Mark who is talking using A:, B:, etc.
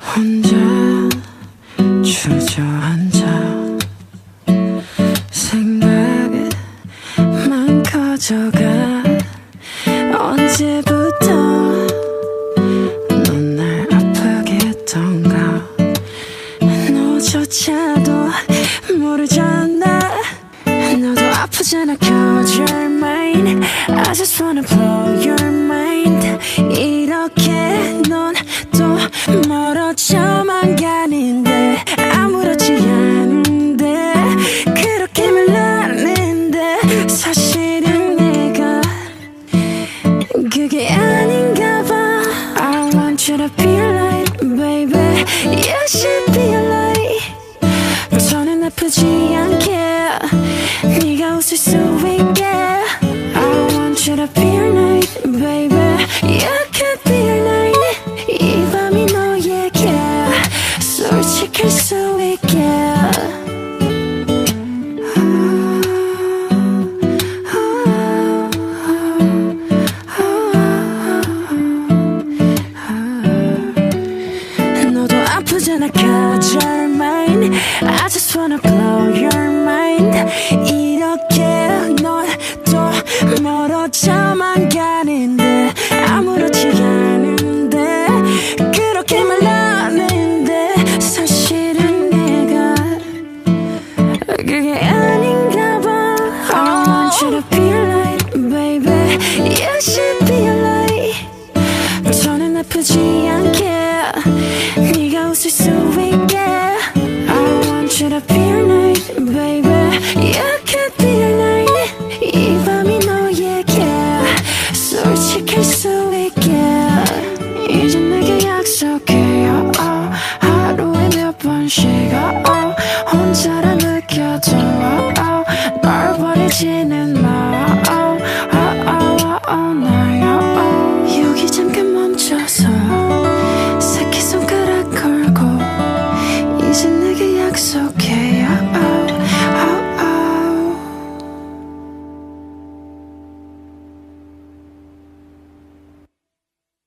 A: 혼자 주저앉아. 생각만 커져가. 언제부터 넌 날 아프게 했던가. 너조차도 모르잖아. 너도 아프잖아. Cause you're mine I just wanna blow your mind 멀어져만 가는데 아무렇지 않은데 그렇게 말하는데 사실은 내가 그게 아닌가 봐 I want you to be like baby You should be like 저는 나쁘지 않게 네가 웃을 수 있게 I want you to be just wanna blow your mind 이렇게 넌또 멀어져만 가는데 아무렇지 않은데 그렇게 말하는데 사실은 내가 그게 아닌가 봐 I want you to be like baby You 지켜줘. 어, 널 버리지는